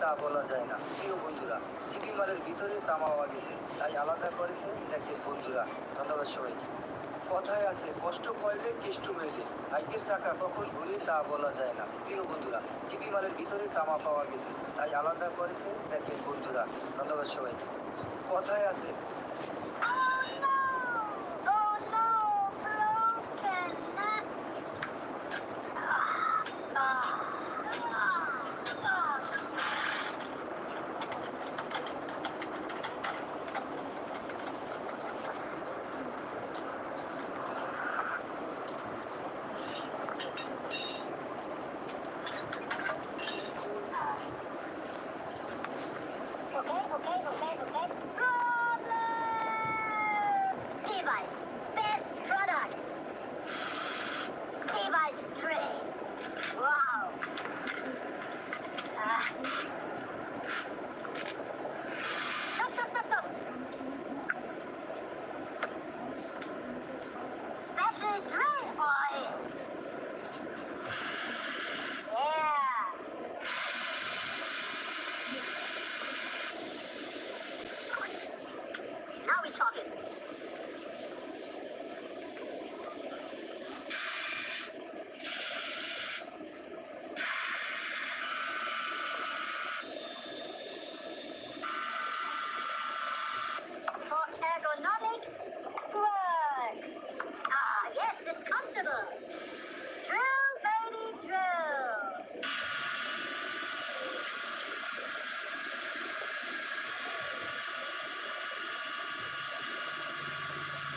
তা বলা যায় না। প্রিয় বন্ধুরা জিপি মালের ভিতরে তামা পাওয়া গেছে তাই আলাদা করেছে দেখে বন্ধুরা। ধন্যবাদ সবাইকে। কথায় আছে, কষ্ট করলে কেষ্ট মেলে, ভাগ্যের টাকা কখন ঘুরে তা বলা যায় না। প্রিয় বন্ধুরা জিপি মালের ভিতরে তামা পাওয়া গেছে, তাই আলাদা করেছে দেখে বন্ধুরা। ধন্যবাদ সবাইকে। কথায় আছে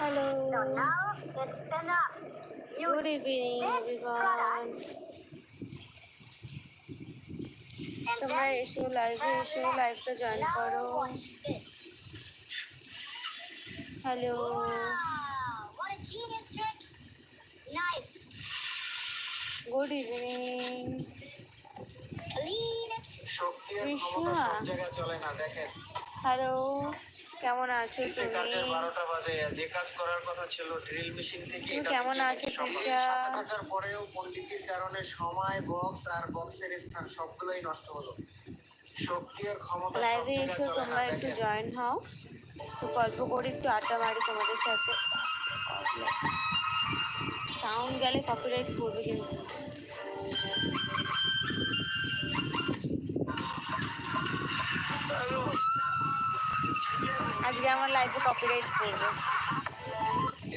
hello So now it's enough. Good Use evening this everyone product. And তোমরা এসো লাইভে এসো লাইভটা জয়েন করো hello. Good evening Clean it. শক্তি আর কৃষ্ণা। ক্ষমতা সব জায়গায় চলে না দেখেন। হ্যালো কেমন আছো তুমি? বাজে যে কাজ করার কথা ছিল ড্রিল মেশিন থেকে কেমন আছো। তৃষা? থাকার পরেও পণ্ডিতির কারণে সময় বক্স আর বক্সের স্থান সবগুলোই নষ্ট হলো। শক্তি আর ক্ষমতা লাইভে এসো তোমরা একটু জয়েন হও। তো গল্প করে একটু আড্ডা মারি তোমাদের সাথে। সাউন্ড গেলে কপিরাইট পড়বে কিন্তু। আজকে আমার লাইফে কপিরাইট পড়বে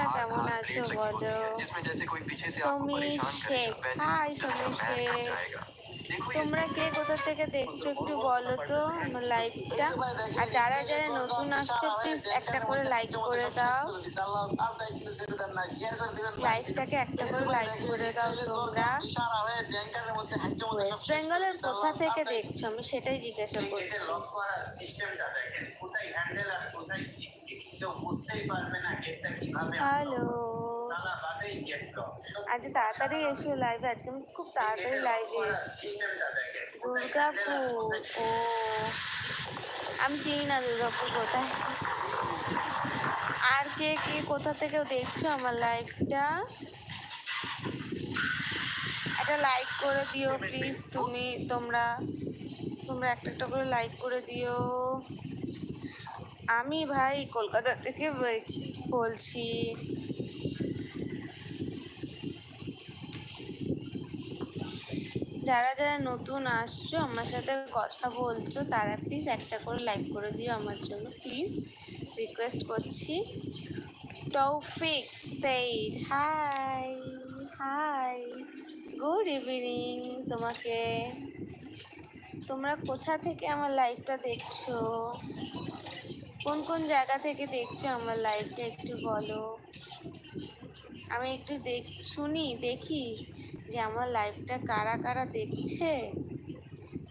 তোমরা কেমন আছো বলো শেখ হাই শেখ তোমরা কে কোথা থেকে দেখছ একটু বলো তো আমার লাইভটা আর যারা যারা নতুন আসছে প্লিজ একটা করে লাইক করে দাও লাইভটাকে একটা করে লাইক করে দাও তোমরা ওয়েস্ট বেঙ্গলের কোথা থেকে দেখছ আমি সেটাই জিজ্ঞাসা করছি কেউ বুঝতেই পারবে না গেটটা কীভাবে হ্যালো। আজ তাড়াতাড়ি এসো লাইভে আজকে আমি খুব তাড়াতাড়ি লাইভে এসেছি। দুর্গাপুর। ও। আমি চিনি না দুর্গাপুর কোথায়। আর কে কে কোথা থেকে দেখছ আমার লাইভটা একটা লাইক করে দিও প্লিজ তুমি তোমরা তোমরা একটা একটা করে লাইক করে দিও। আমি ভাই কলকাতা থেকে বলছি। যারা যারা নতুন আসছো, আমার সাথে কথা বলছো, তারা প্লিজ একটা করে লাইক করে দিও আমার জন্য প্লিজ রিকোয়েস্ট করছি। Taufiq said hi hi good evening তোমাকে। তোমরা কোথা থেকে আমার লাইফটা দেখছ? কোন কোন জায়গা থেকে দেখছ আমার লাইভটা একটু বলো? আমি একটু দেখ, শুনি, দেখি যে আমার লাইভটা কারা কারা দেখছে?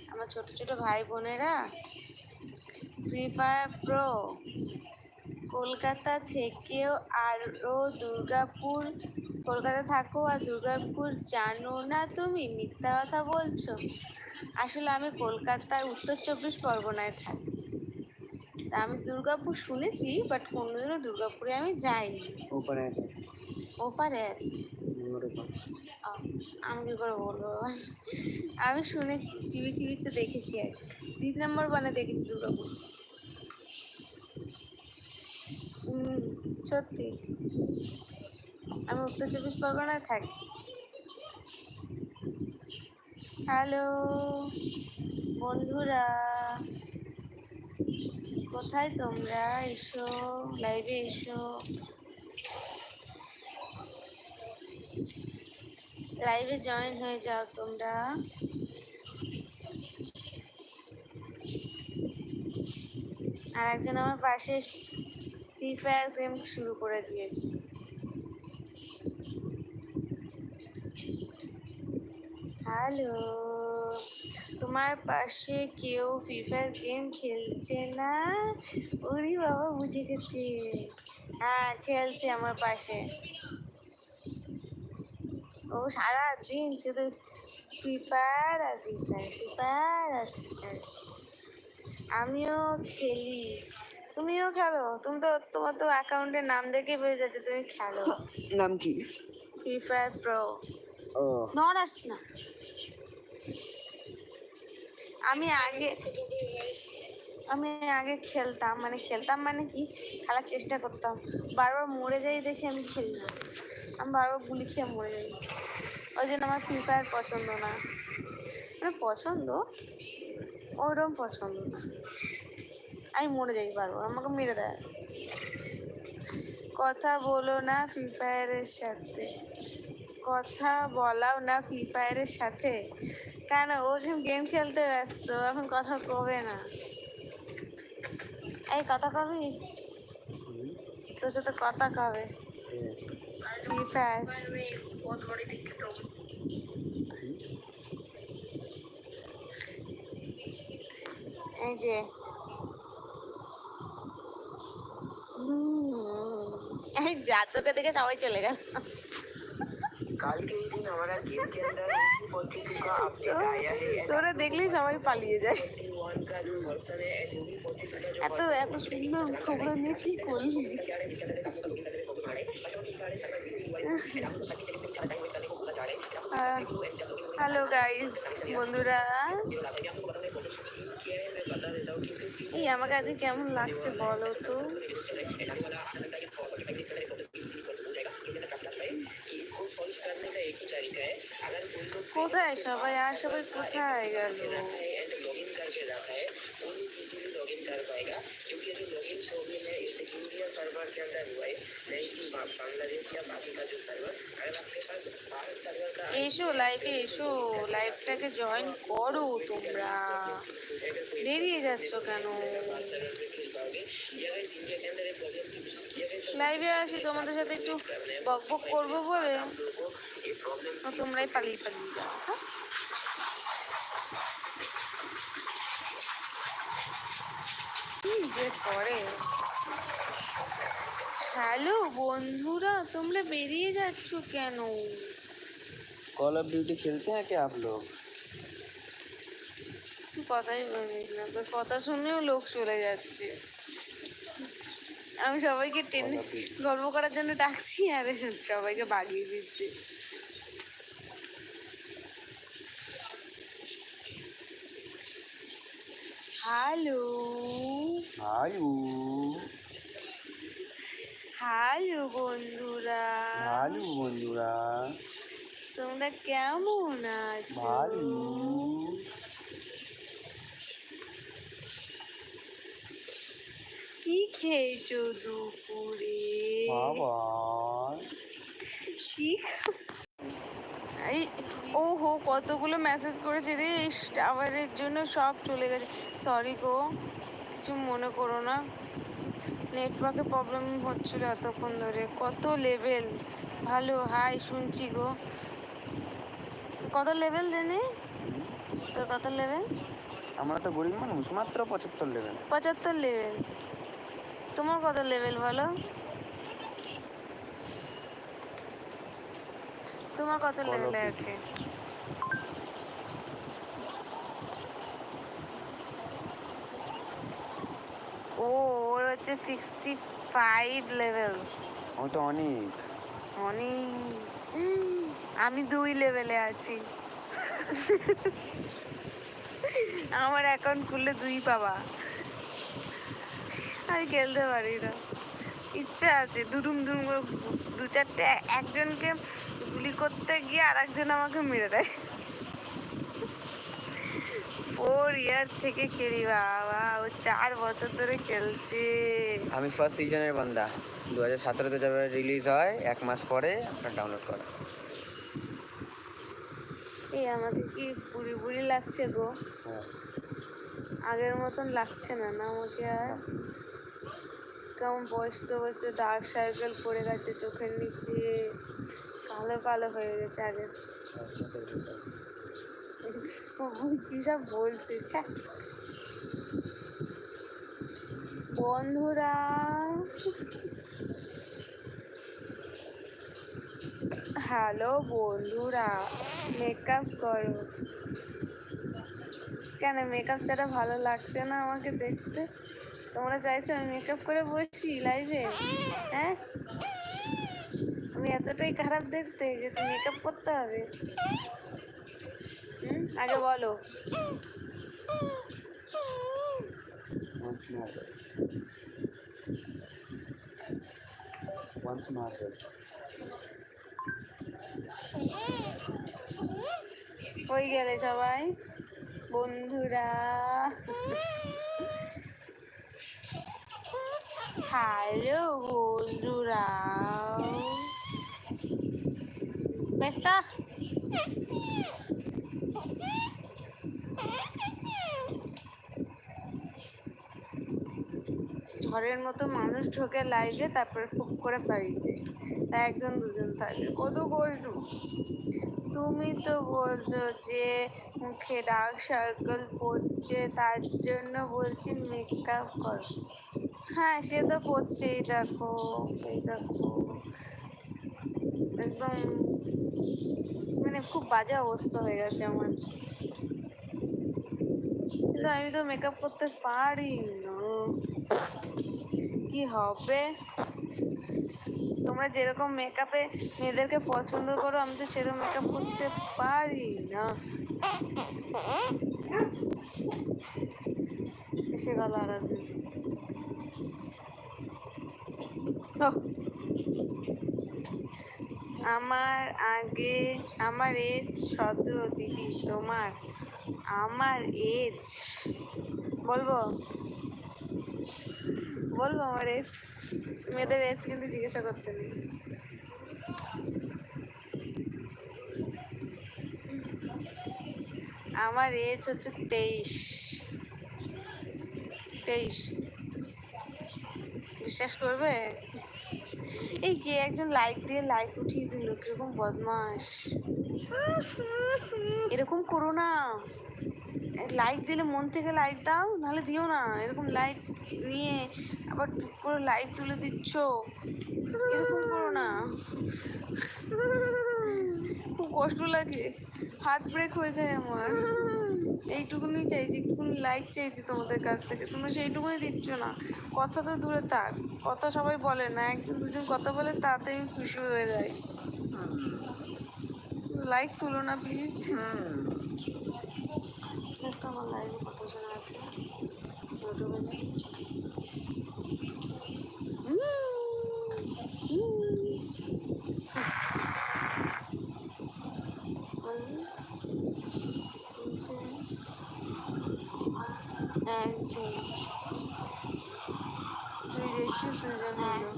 আমার ছোট ছোট ভাই বোনেরা? ফ্রি ফায়ার প্রো কলকাতা থেকেও আরও দুর্গাপুর, কলকাতা থাকো আর দুর্গাপুর জানো না তুমি? মিথ্যা কথা বলছো। আসলে আমি কলকাতার উত্তর চব্বিশ পরগনায় থাকি। তা আমি দুর্গাপুর শুনেছি বাট কোনোদিনও দুর্গাপুরে আমি যাইনি। ওপরে ওপারে আছে। আমি কী করে বলব আমি শুনেছি টিভি টিভিতে দেখেছি আর। তিন নম্বর বানে দেখেছি দুর্গাপুর। সত্যি। আমি উত্তর চব্বিশ পরগনায় থাকি। হ্যালো বন্ধুরা। কোথায় তোমরা? এসো, লাইভে এসো। লাইভে জয়েন হয়ে যাও তোমরা। আর একজন আমার পাশে ফ্রি ফায়ার গেম শুরু করে দিয়েছে। হ্যালো তোমার পাশে কেউ ফ্রি ফায়ার গেম খেলছে না? ওরে বাবা বুঝে গেছে। হ্যাঁ খেলছে আমার পাশে। ও সারা দিন শুধু ফ্রি ফায়ার আর ফ্রি ফায়ার ফ্রি ফায়ার আর ফ্রি ফায়ার আমিও খেলি। তুমিও খেলো? তুমি তো তোমার তো অ্যাকাউন্টের নাম দেখে বেরিয়ে যাচ্ছে তুমি খেলো। নাম কি? ফ্রি ফায়ার প্রো ও। নড়াস না। আমি আগে আমি আগে খেলতাম মানে খেলতাম মানে কি? খেলার চেষ্টা করতাম। বারবার মরে যাই দেখে আমি খেলি না। আমি বারবার গুলি খেয়ে মরে যাই। ওই জন্য আমার ফ্রি ফায়ার পছন্দ না। মানে পছন্দ? ওরকম পছন্দ না। আমি মরে যাই বারবার, আমাকে মেরে দেয়। কথা বলো না ফ্রি ফায়ারের সাথে। কথা বলাও না ফ্রি ফায়ারের সাথে। কেন? ও গেম খেলতে ব্যস্ত, এখন কথা কবে না? এই, কথা কবি? তোর সাথে কথা কবে? ফ্রি ফায়ার এই যে। এই যা, তোকে দেখে সবাই চলে গেল। তোরা দেখলেই সবাই পালিয়ে যায় এত এত সুন্দর খবর নিয়ে কি করলি হ্যালো গাইস বন্ধুরা এই আমার কাছে কেমন লাগছে বলো তো কোথায় সবাই? আর সবাই কোথায় গেল? এসো লাইভে এসো। লাইভটাকে জয়েন করো তোমরা। বেরিয়ে যাচ্ছ কেন? লাইভে আসি, তোমাদের সাথে একটু বক বক করব বলে। তোমরাই পালিয়ে পালিয়ে যাও হ্যাঁ? কি যে করে? হ্যালো বন্ধুরা তোমরা বেরিয়ে যাচ্ছ কেন? কল অফ ডিউটি খেলতে হ্যাঁ কে আপ তুই কথাই বলিস না তোর কথা শুনেও লোক চলে যাচ্ছে। আমি সবাইকে টেনে গল্প করার জন্য ডাকছি আরে সবাইকে বাগিয়ে দিচ্ছি। হ্যালো হ্যালো হ্যালো বন্ধুরা হ্যালো বন্ধুরা তোমরা কেমন আছো? ভালো। কি খেয়েছো দুপুরে? বাবা। কি এই ও হো কতগুলো মেসেজ করেছে রে টাওয়ারের জন্য সব চলে গেছে। সরি গো কিছু মনে করো না। নেটওয়ার্কে প্রবলেম হচ্ছিল এতক্ষণ ধরে কত লেভেল ভালো হাই শুনছি গো। কত লেভেল জানি? তোর কত লেভেল আমরা তো গরিব মানুষ মাত্র পঁচাত্তর লেভেল পঁচাত্তর লেভেল তোমার কত লেভেল বলো? তোমার কত লেভেলে আছে? ও ওর হচ্ছে সিক্সটি ফাইভ লেভেল আমি তো অনেক। অনেক। আমি দুই লেভেলে আছি। আমার অ্যাকাউন্ট খুললে দুই পাবা। আমি খেলতে পারি না। ইচ্ছা আছে দুরুম দুরুম করে দু চারটে একজনকে গুলি করতে গিয়ে আর একজন আমাকে মেরে দেয়। ফোর ইয়ার থেকে খেলি বাবা ও চার বছর ধরে খেলছে। আমি ফার্স্ট সিজনের বান্দা। দু হাজার সতেরোতে যাবে রিলিজ হয় এক মাস পরে আপনার ডাউনলোড করা। এই আমাকে কি বুড়ি বুড়ি লাগছে গো? হ্যাঁ। আগের মতন লাগছে না না আমাকে আর? কেমন বসতে বসতে ডার্ক সার্কেল পড়ে গেছে চোখের নিচে। কালো কালো হয়ে গেছে আগে। কি সব বলছে বন্ধুরা, হ্যালো বন্ধুরা মেকআপ করো। কেন মেকআপ ছাড়া ভালো লাগছে না আমাকে দেখতে? তোমরা চাইছো আমি মেকআপ করে বসি লাইভে হ্যাঁ? আমি এতটাই খারাপ দেখতে যে তুমি মেকআপ করতে হবে। হুম? আগে বলো। Once. কই গেলে সবাই। বন্ধুরা। হ্যালো বন্ধুরা। ব্যস্ত ঝড়ের মতো মানুষ ঢোকে লাইভে তারপরে খুব করে বাড়িতে। তা একজন দুজন থাকে। কত কষ্ট তুমি তো বলছো যে মুখে ডার্ক সার্কেল পড়ছে, তার জন্য বলছি মেকআপ কর। হ্যাঁ সে তো পড়ছেই, দেখো, এই দেখো। একদম মানে খুব বাজে অবস্থা হয়ে গেছে আমার। কিন্তু আমি তো মেকআপ করতে পারি না। কি হবে? তোমরা যেরকম মেকআপে মেয়েদেরকে পছন্দ করো, আমি তো সেরকম মেকআপ করতে পারি না। এসে গেল আর। আমার আগে, আমার এজ সতেরো দিদি তোমার? আমার এজ? বলব? বলব আমার এজ? মেয়েদের এজ কিন্তু জিজ্ঞাসা করতে নেই। আমার এজ হচ্ছে তেইশ। তেইশ। বিশ্বাস করবে? এই কে একজন লাইক দিয়ে লাইক উঠিয়ে দিল? কীরকম বদমাস এরকম করো না। লাইক দিলে মন থেকে লাইক দাও, নাহলে দিও না। এরকম লাইক নিয়ে আবার টুক করে লাইক তুলে দিচ্ছ। এরকম করো না। খুব কষ্ট লাগে। হার্ট ব্রেক হয়ে যায় আমার। এইটুকুনি চাইছি একটুকুনি লাইক চাইছি তোমাদের কাছ থেকে। তোমরা সেইটুকুনি দিচ্ছ না। কথা তো দূরে থাক। কথা সবাই বলে না, একজন দুজন কথা বলে তাতে আমি খুশি হয়ে যাই। লাইক তুলো না প্লিজ আমার লাইভে কত জন আছে বেজে একজন তুই দেখছিস দুজন হলো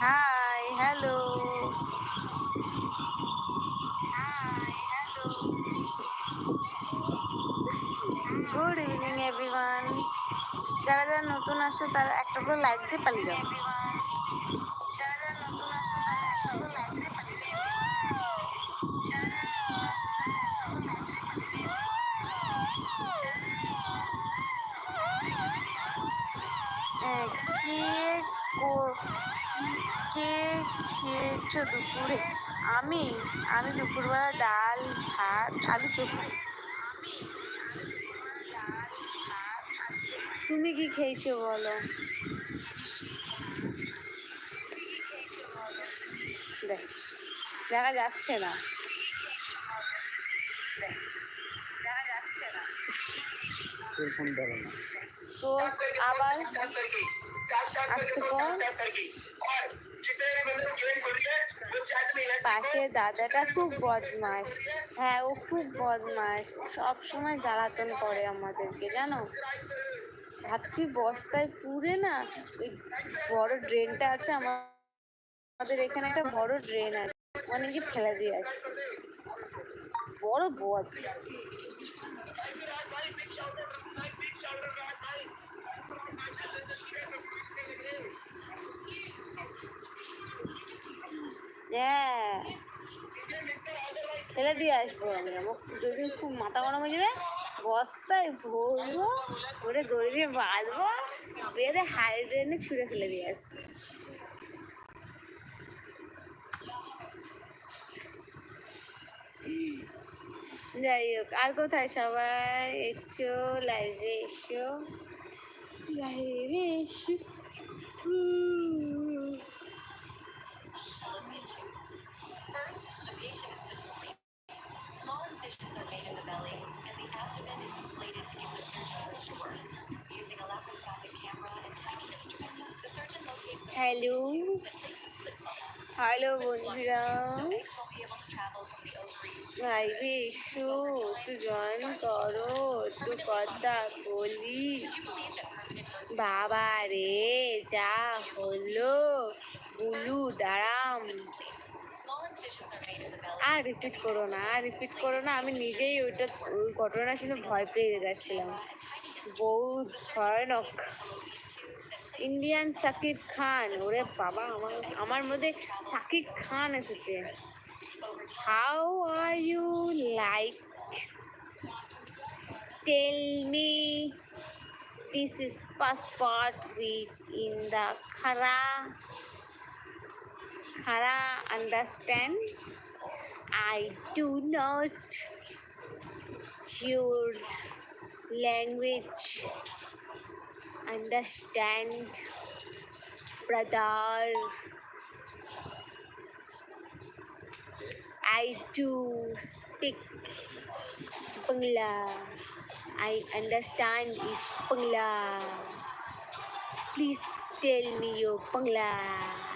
hi hello hi hello good evening everyone যারা যারা নতুন আসছে, তারা একটা করে লাইক দিয়ে পালিয়ে যাও। কো- খেয়েছো দুপুরে? আমি আমি দুপুরবেলা ডাল, ভাত, আলু চোখা তুমি কি খেয়েছো বলো? দেখ দেখা যাচ্ছে না। তো আবার পাশে দাদাটা খুব বদমাস হ্যাঁ ও খুব বদমাস সব সময় জ্বালাতন করে আমাদেরকে জানো? ভাবছি বস্তায় পুরে না, ওই বড় ড্রেনটা আছে আমার আমাদের এখানে একটা বড় ড্রেন আছে অনেকে ফেলে দিয়ে আসবে বড় বদ। হ্যাঁ। ফেলে দিয়ে আসব আমি আমার যদি খুব মাথা গরম হয়ে যাবে বস্তায় ভরবো, ওরে দড়ি দিয়ে বাঁধবো, বেঁধে হাই ড্রেনে ছুঁড়ে ফেলে দিয়ে আসব। যাই হোক, আর কোথায় সবাই? এসছো লাইভে এসো। লাইভে এসো। First, the patient is put to sleep. Small incisions are made in the belly, and the abdomen is inflated to give the surgeon room to work. Using a laparoscopic camera and tiny instruments, the surgeon locates the hello tubes and places clips on them. Hello Clips block the বন্ধুরা tube, so eggs won't be able to travel from the ovaries to the লাইভে এসো একটু join করো একটু কথা বলি বাবা রে যা হলো বুলু দাঁড়াম. আর রিপিট করো না আর রিপিট করো না আমি নিজেই ওইটা ওই ঘটনা শুনে ভয় পেয়ে গেছিলাম বহুত ভয়ানক। ইন্ডিয়ান সাকিব খান, ওরে বাবা, আমার আমার মধ্যে সাকিব খান এসেছে। How are you like tell me this is passport which in the khara khara understand I do not your language. Understand brother I do speak Bangla. I understand is Bangla. Please tell me your Bangla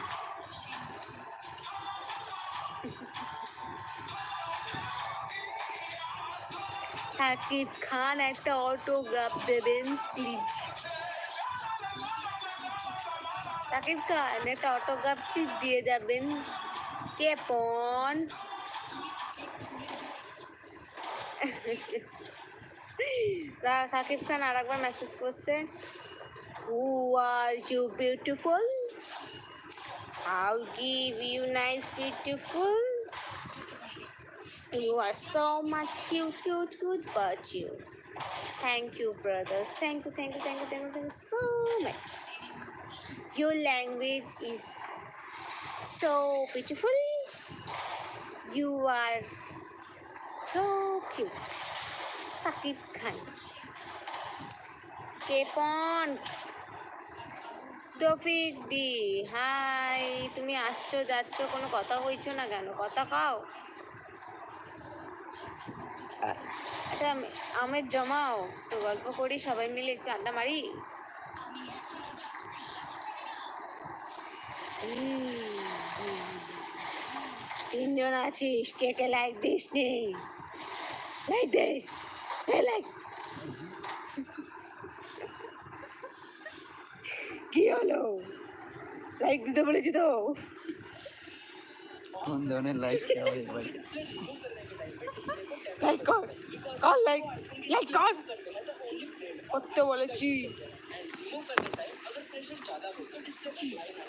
Sakib Khan একটা autograph দেবেন please Shakib Khan একটা autograph please দিয়ে যাবেন। কেপন সাকিব খান আর একবার message করছে। Who are you beautiful how give you nice beautiful You are so much cute, cute, cute, but you. Thank you, brothers. Thank you, thank you, thank you, thank you, thank you so much. Your language is so beautiful. You are so cute. Sakib Khan. কেপন তফিক দি high তুমি আসছো যাচ্ছ কোনো কথা বলছো না কেন কথা খাও একটা আমের জমাও, তো গল্প করি, সবাই মিলে একটু আড্ডা মারি। তিনজন আছিস, কে কে লাইক দিস নি? লাইক দে লাইক কি হলো? লাইক দিতে বলেছি তো। লাইক কর কর লাইক লাইক কর করতে বলেছি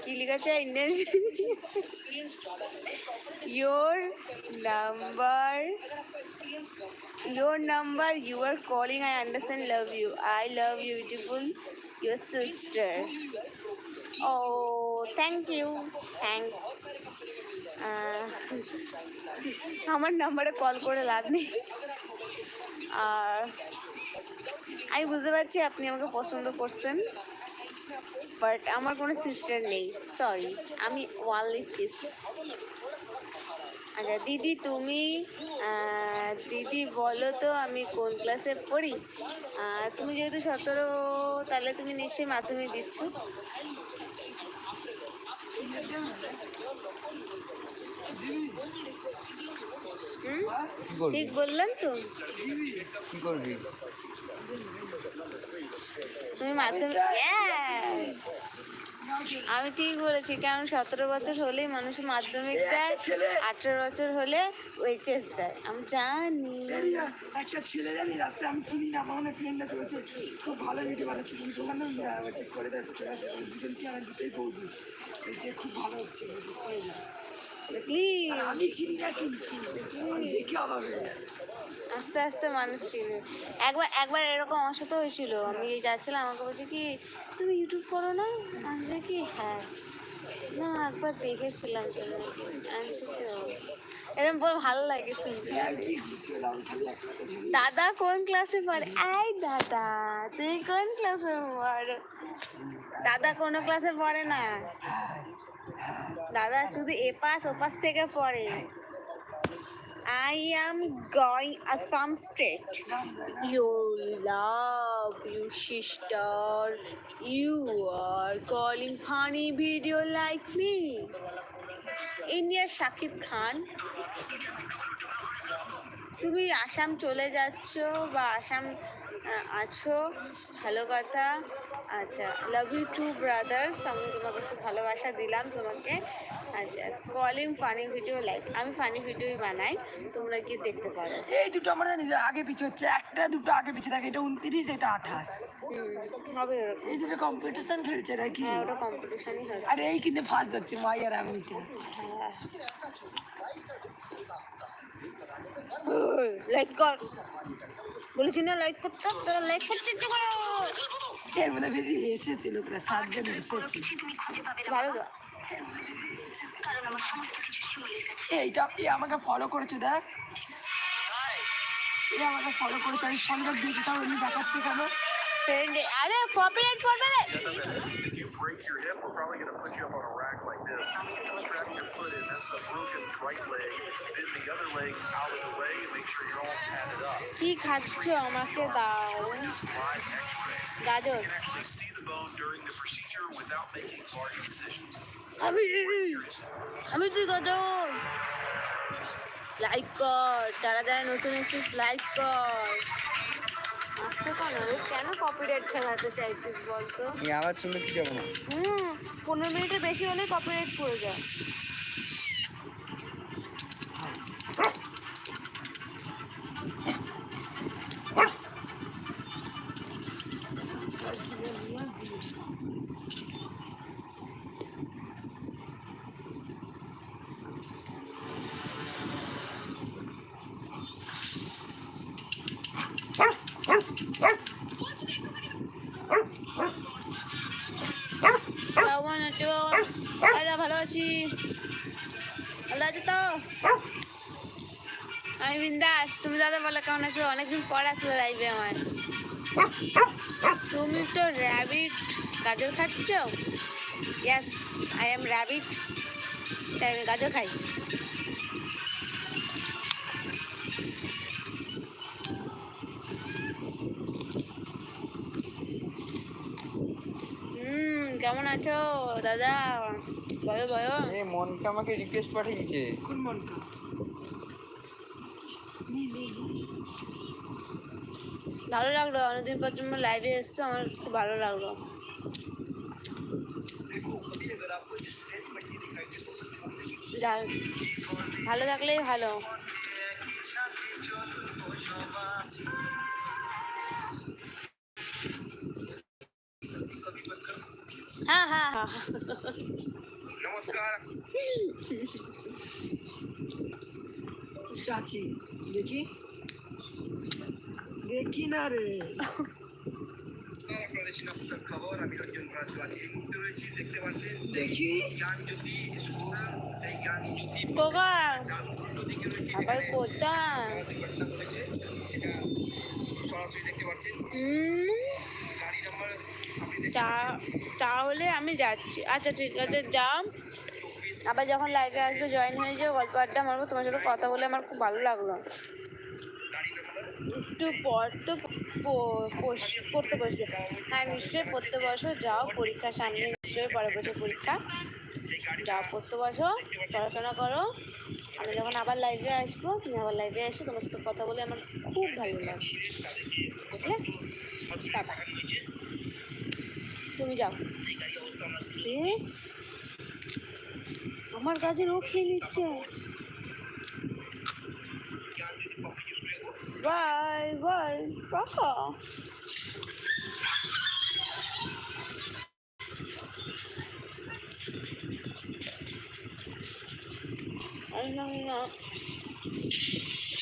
কি লিখেছে Indian your number your number you are calling i understand love you i love you beautiful your sister oh thank you thanks ah, আমার নাম্বারে কল করে লাভ নেই। আর আমি বুঝতে পারছি আপনি আমাকে পছন্দ করছেন বাট আমার কোনো সিস্টার নেই। সরি আমি ওয়ানলি পিস আচ্ছা দিদি তুমি দিদি বলো তো, আমি কোন ক্লাসে পড়ি? তুমি যেহেতু সতেরো, তাহলে তুমি নিশ্চয়ই মাধ্যমিক দিচ্ছ। ঠিক বললাম তো। কি করবি? তুমি মাধ্যমিক আমি ঠিক বলেছি কারণ সতেরো বছর হলেই মানুষ মাধ্যমিক দেয় আঠেরো বছর হলে এইচএস দেয়। আমি জানি। একটা ছেলে জানি রাস্তায় আমি চিনি না আমার অনেক ফ্রেন্ড আছে বলছে খুব ভালো ভিডিও বানাচ্ছে তুমি ওখানে বলছে করে দেয় তো দুজনকে আমার দুটোই বৌদি? বলছে খুব ভালো হচ্ছে। করে আমি চিনি না কিন্তু দেখে অবাক আস্তে আস্তে মানুষ চিনে। একবার একবার এরকম আমার সাথে হয়েছিল। আমি যাচ্ছিলাম আমাকে বলছে কি তুমি ইউটিউব করো না? আমি কি হ্যাঁ। না একবার দেখেছিলাম এরকম বলে ভালো লাগে শুনতে। ভেবে। দাদা কোন ক্লাসে পড়ে? এই দাদা তুমি কোন ক্লাসে পড়? দাদা কোনো ক্লাসে পড়ে না? দাদা, শুধু এপাস ওপাস থেকে পড়ে। I am going Assam straight you love you sister you are calling funny video like me ইন্ডিয়ার শাকিব খান তুমি আসাম চলে যাচ্ছ বা আসাম আছো ভালো কথা। আচ্ছা লাভ ইউ টু ব্রাদার্স আমি তোমাকে খুব ভালোবাসা দিলাম তোমাকে। আচ্ছা কলিং ফানি ভিডিও লাইক আমি ফানি ভিডিওই বানাই তোমরা কি দেখতে পারো। এই দুটো আমার জানি আগে পিছে হচ্ছে একটা দুটো আগে পিছে থাকে এটা উনত্রিশ এটা আঠাশ। হবে ওরকম এই দুটো কম্পিটিশন খেলছে নাকি? হ্যাঁ ওটা কম্পিটিশনই আর এই কিন্তু ফার্স্ট যাচ্ছে মাই আর আমিটা লাইক কর বলেছি না লাইক করতে তোরা লাইক করতে ইচ্ছে করো। এর মধ্যে বেশি এসেছে লোকরা সাতজন এসেছে ভালো তো। এইটা এ আমাকে ফলো করেছে দেখ। এ আমাকে ফলো করেছে আমি ফলো ব্যাক দিয়েছি তাও এমনি দেখাচ্ছে কেন? আরে কপিরাইট পড়বে রে break your hip, we're probably going to put you up on a rack like this. Strap your foot in. That's the broken right leg. Then the other leg out of the way and make sure you're all tatted up. কি খাচ্ছ আমাকে দাও. গাজর You can actually see the bone during the procedure without making large incisions. আমি আমি তুই গাজর like কর যারা যারা নতুন এসেছিস লাইক কর আসতে পারো কেন কপিরাইট ফেলাতে চাইছিস বলতো আবার শুনলে কি যাব না হুম পনেরো মিনিটের বেশি হলে কপিরাইট পড়ে যায় কেমন আছো দাদা, ভালো আছি। ভালো আছো তো? আমি বিন্দাস। তুমি দাদা বলো, কেমন আছো? অনেকদিন পর আসলে লাইভে আমার। তুমি তো র্যাবিট গাজর খাচ্ছ? ইয়াস আই এম র্যাবিট তাই আমি গাজর খাই। কেমন আছো দাদা? বলো বলো এ মনকে আমাকে রিকোয়েস্ট পাঠিয়েছে। কোন মনটা ভালো লাগল অনেকদিন পর তুমি লাইভে এসছো আমার খুব ভালো লাগল। ভালো থাকলেই ভালো। হ্যাঁ হ্যাঁ হ্যাঁ। নমস্কার। চাচি দেখি। দেখি না রে। আপনাদের নিরাপত্তার খবর। আমি রঞ্জন আছি এই মুহূর্তে দেখতে পাচ্ছেন দেখি। জ্ঞান জ্যোতি স্কুল সেই জ্ঞান জ্যোতি বাবা ডান দিকে সেটা সরাসরি দেখতে পাচ্ছেন। গাড়ি নাম্বার আপনি তাহলে আমি যাচ্ছি। আচ্ছা ঠিক আছে যাও। আবার যখন লাইভে আসবে জয়েন হয়ে যাও গল্প আড্ডা মারবো তোমার সাথে কথা বলে আমার খুব ভালো লাগল। একটু পর তো পড়তে বসবে। হ্যাঁ নিশ্চয়ই পড়তে বসো যাও পরীক্ষা সামনে নিশ্চয়ই পরের বছর পরীক্ষা। যাও পড়তে বসো পড়াশোনা করো। আমি যখন আবার লাইভে আসব তুমি আবার লাইভে এসো তোমার সাথে কথা বলে আমার খুব ভালো লাগবে। বুঝলে? টাটা। তুমি যাও এ, আমার কাজের ও খেয়ে নিচ্ছে বাই বাই কাকা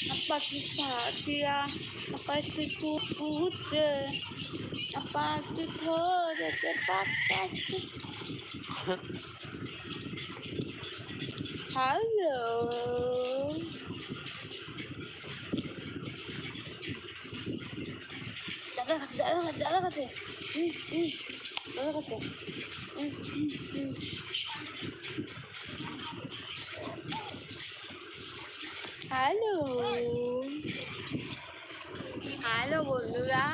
Apa kita dia apa itu kuda apa itu thora cepat Halo. দাদা কাছে দাদা কাছে দাদা কাছে। দাদা হুম হুম হুম হ্যালো হ্যালো বন্ধুরা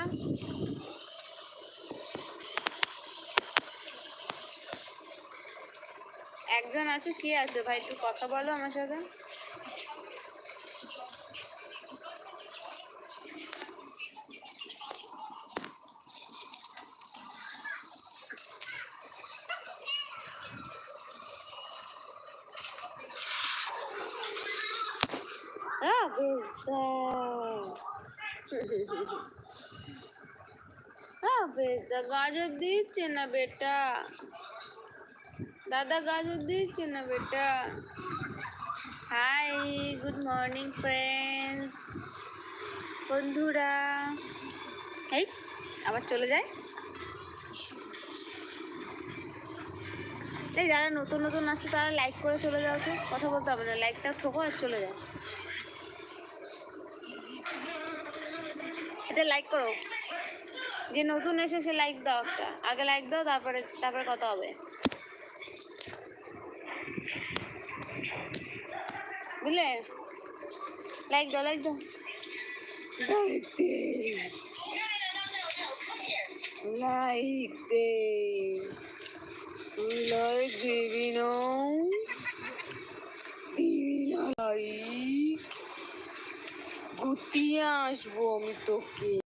একজন আছে? কে আছে? ভাই একটু কথা বলো আমার সাথে। Ah, বেস্তা হ্যাঁ বেটা গাজর দিচ্ছে না বেটা? দাদা গাজর দিচ্ছে না বেটা? হাই গুড মর্নিং ফ্রেন্ডস বন্ধুরা। এই, আবার চলে যায় এই যারা নতুন নতুন আসছে, তারা লাইক করে চলে যাও তো। কথা বলতে হবে না লাইকটা ঠোকো আর চলে যাও। এটা লাইক করো। যে নতুন এসে সে লাইক দাও একটা। আগে লাইক দাও, তারপরে তারপরে কথা হবে। বুঝলে? লাইক দাও লাইক দাও। লাইক দে লাইক দে লাইক দিবি না। দিবি না লাইক গুতিয়ে আসব আমি তোকে।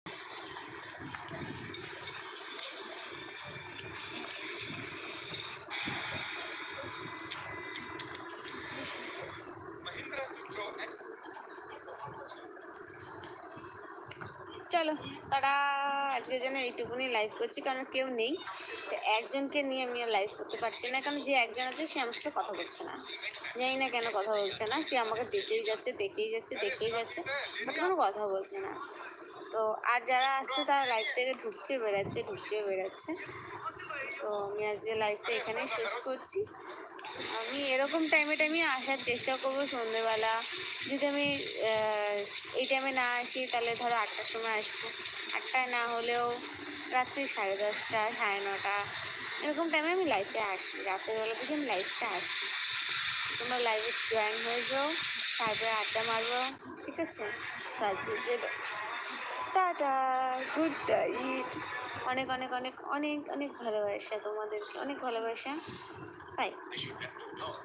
চলো, তারা আজকে যেন এইটুকুনি লাইভ করছি, কারণ কেউ নেই। তো একজনকে নিয়ে আমি লাইভ করতে পারছি না, কারণ যে একজন আছে, সে আমার সাথে কথা বলছে না। জানি না কেন কথা বলছে না, সে আমাকে দেখেই যাচ্ছে দেখেই যাচ্ছে দেখেই যাচ্ছে বাট কোনো কথা বলছে না। তো আর যারা আসছে, তারা লাইভ থেকে ঢুকছে, বেড়াচ্ছে ঢুকছে, বেড়াচ্ছে। তো আমি আজকে লাইভটা এখানেই শেষ করছি। আমি এরকম টাইমে টাইমে আসার চেষ্টা করব সন্ধেবেলা। যদি আমি এই টাইমে না আসি, তাহলে ধরো আটটার সময় আসব। আটটায় না হলেও রাত্রি সাড়ে দশটা, সাড়ে নটা, এরকম টাইমে আমি লাইভে আসি। রাতের বেলা থেকে আমি লাইভটা আসি। তোমরা লাইভে জয়েন হয়ে যাও, তারপরে আড্ডা মারবো, ঠিক আছে? তো আজকে যে টাটা গুড নাইট অনেক অনেক অনেক অনেক অনেক ভালোবাসা তোমাদেরকে, অনেক ভালোবাসা। Right. Because have no dog.